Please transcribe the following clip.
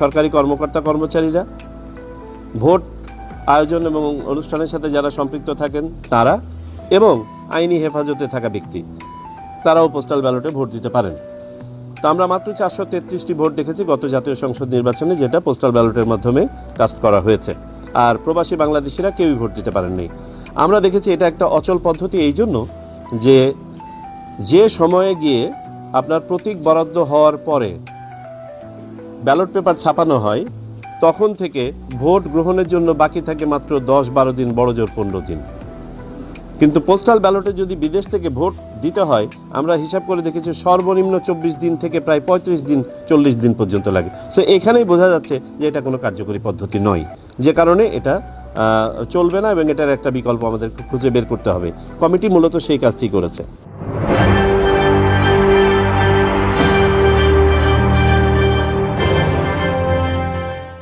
সরকারি কর্মকর্তা কর্মচারীরা ভোট আয়োজন এবং অনুষ্ঠানের সাথে যারা সম্পৃক্ত থাকেন তারা এবং আইনি হেফাজতে থাকা ব্যক্তি, তারাও পোস্টাল ব্যালটে ভোট দিতে পারেন। তো আমরা মাত্র চারশো তেত্রিশটি ভোট দেখেছি গত জাতীয় সংসদ নির্বাচনে, যেটা পোস্টাল ব্যালটের মাধ্যমে কাস্ট করা হয়েছে। আর প্রবাসী বাংলাদেশিরা কেউই ভোট দিতে পারেননি। আমরা দেখেছি এটা একটা অচল পদ্ধতি এই জন্য যে যে সময়ে গিয়ে আপনার প্রতীক বরাদ্দ হওয়ার পরে ব্যালট পেপার ছাপানো হয়, তখন থেকে ভোট গ্রহণের জন্য বাকি থাকে মাত্র দশ বারো দিন, বড় জোর পনেরো দিন। কিন্তু পোস্টাল ব্যালটে যদি বিদেশ থেকে ভোট দিতে হয়, আমরা হিসাব করে দেখেছি সর্বনিম্ন চব্বিশ দিন থেকে প্রায় পঁয়ত্রিশ দিন, চল্লিশ দিন পর্যন্ত লাগে। সো এখানেই বোঝা যাচ্ছে যে এটা কোনো কার্যকরী পদ্ধতি নয়। যে কারণে এটা চলবে না এবং এটার একটা বিকল্প আমাদের খুঁজে বের করতে হবে। কমিটি মূলত সেই কাজটি করেছে।